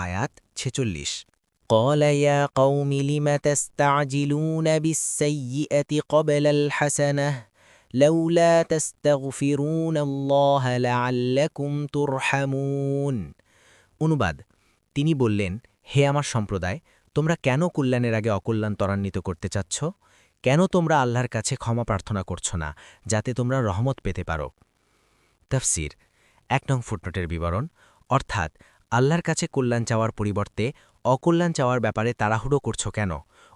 আয়াত ছেচল্লিশ قال يا قوم لم تستعجلون بالسيئة قبل الحسنة لولا تستغفرون الله لعلكم ترحمون অনুবাদ তিনি বললেন হে আমার সম্প্রদায় তোমরা কেন কল্যাণের আগে অকল্যাণ ত্বরান্বিত করতে চাচ্ছ কেন তোমরা আল্লাহর কাছে ক্ষমা প্রার্থনা করছো না যাতে তোমরা রহমত পেতে পারো তফসির এক নং ফুটনোটের বিবরণ অর্থাৎ আল্লাহর কাছে কল্যাণ চাওয়ার পরিবর্তে অকল্যাণ চাওয়ার ব্যাপারে তাড়াহুড়ো করছো কেন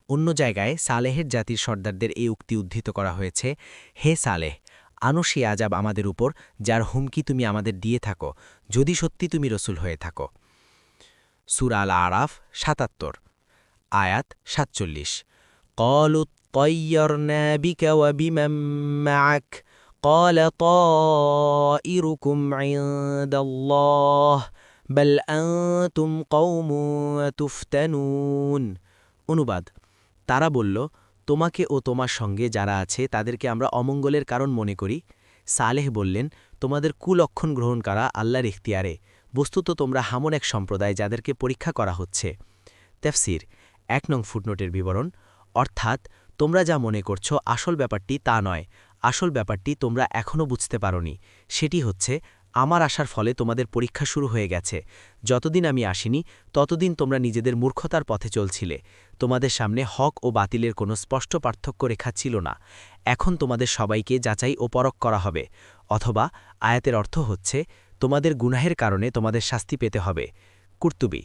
অন্য জায়গায় সালেহের জাতির সর্দারদের এই উক্তি উদ্ধৃত করা হয়েছে হে সালেহ আনো সে আজাব আমাদের উপর যার হুমকি তুমি আমাদের দিয়ে থাকো যদি সত্যি তুমি রসুল হয়ে থাকো সুরাল আরাফ সাতাত্তর আয়াত সাতচল্লিশ قالوا اطيرنا بك وبمن معك قال طائركم عند الله বল তুম কৌম তুফতানুন অনুবাদ, তারা বলল, তোমাকে ও তোমার সঙ্গে যারা আছে, তাদেরকে আমরা অমঙ্গলের কারণ মনে করি। সালেহ বললেন, তোমাদের কুলক্ষণ গ্রহণ করা আল্লাহর ইখতিয়ারে। বস্তুত তোমরা হামন এক সম্প্রদায় যাদেরকে পরীক্ষা করা হচ্ছে। তেফসির, এক নং ফুটনোটের বিবরণ, অর্থাৎ, তোমরা যা মনে করছ, আসল ব্যাপারটি তা নয়। আসল ব্যাপারটি তোমরা এখনও বুঝতে পারি সেটি হচ্ছে আমার আসার ফলে তোমাদের পরীক্ষা শুরু হয়ে গেছে। যতদিন আমি আসিনি, ততদিন তোমরা নিজেদের মূর্খতার পথে চলছিলে। তোমাদের সামনে হক ও বাতিলের কোনো স্পষ্ট পার্থক্য রেখা ছিল না। এখন তোমাদের সবাইকে যাচাই ও পরক করা হবে। অথবা আয়াতের অর্থ হচ্ছে, তোমাদের গুনাহের কারণে তোমাদের শাস্তি পেতে হবে। কুর্তুবি